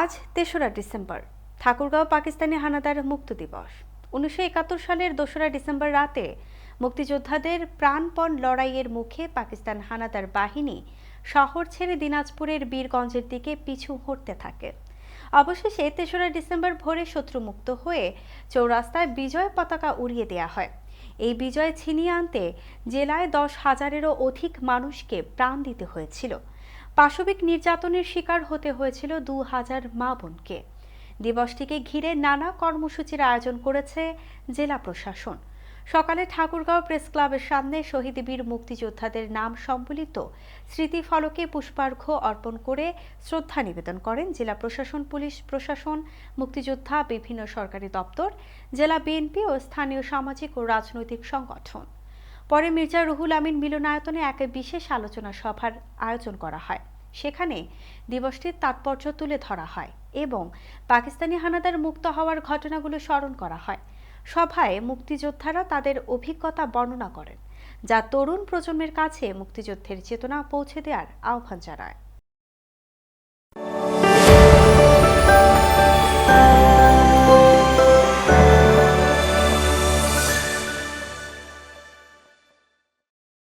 আজ তেসরা ডিসেম্বর, ঠাকুরগাঁও পাকিস্তানি হানাদার মুক্ত দিবস। উনিশশো একাত্তর সালের দোসরা ডিসেম্বর রাতে মুক্তিযোদ্ধাদের প্রাণপণ লড়াইয়ের মুখে পাকিস্তান হানাদার বাহিনী শহর ছেড়ে দিনাজপুরের বীরগঞ্জের দিকে পিছু হটতে থাকে। অবশেষে তেসরা ডিসেম্বর ভোরে শত্রুমুক্ত হয়ে চৌরাস্তায় বিজয় পতাকা উড়িয়ে দেওয়া হয়। এই বিজয় ছিনিয়ে আনতে জেলায় দশ হাজারেরও অধিক মানুষকে প্রাণ দিতে হয়েছিল। পাশবিক নির্যাতনের শিকার হতে হয়েছিল দু হাজার মা বোনকে। দিবসটিকে ঘিরে নানা কর্মসূচির আয়োজন করেছে জেলা প্রশাসন। সকালে ঠাকুরগাঁও প্রেস ক্লাবের সামনে শহীদ বীর মুক্তিযোদ্ধাদের নাম সম্বলিত স্মৃতিফলকে পুষ্পার্ঘ্য অর্পণ করে শ্রদ্ধা নিবেদন করেন জেলা প্রশাসন, পুলিশ প্রশাসন, মুক্তিযোদ্ধা, বিভিন্ন সরকারি দপ্তর, জেলা বিএনপি ও স্থানীয় সামাজিক ও রাজনৈতিক সংগঠন। পরে মির্জা রুহুল আমিন মিলনায়তনে এক বিশেষ আলোচনা সভার আয়োজন করা হয়। সেখানে দিবসটির তাৎপর্য তুলে ধরা হয় এবং পাকিস্তানি হানাদার মুক্ত হওয়ার ঘটনাগুলো স্মরণ করা হয়। সভায় মুক্তিযোদ্ধারা তাদের অভিজ্ঞতা বর্ণনা করেন, যা তরুণ প্রজন্মের কাছে মুক্তিযুদ্ধের চেতনা পৌঁছে দেওয়ার আহ্বান জানায়।